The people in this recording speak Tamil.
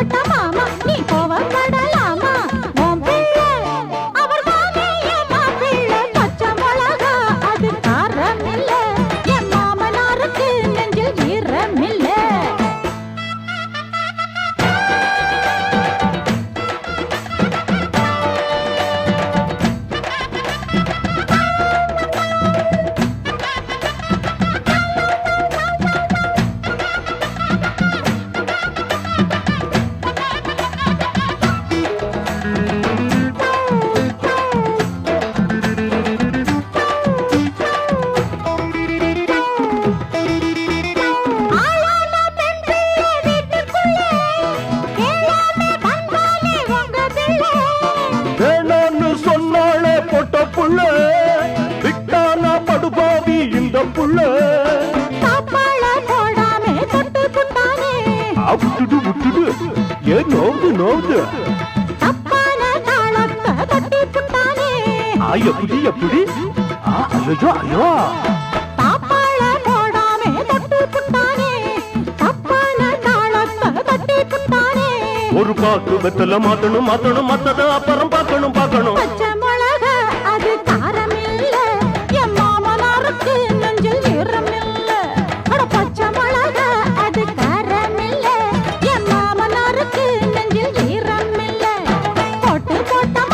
போட்டா இந்த புள்ள. அவுட்டுடு விட்டுடு ஏன் நோந்து நோந்து எப்படி? எப்படி ஐயோ ஐயோ ஒரு பாக்கு வெத்தல மாட்டணும் மாத்தணும் மாத்தத அப்புறம் பார்க்கணும் பார்க்கணும்.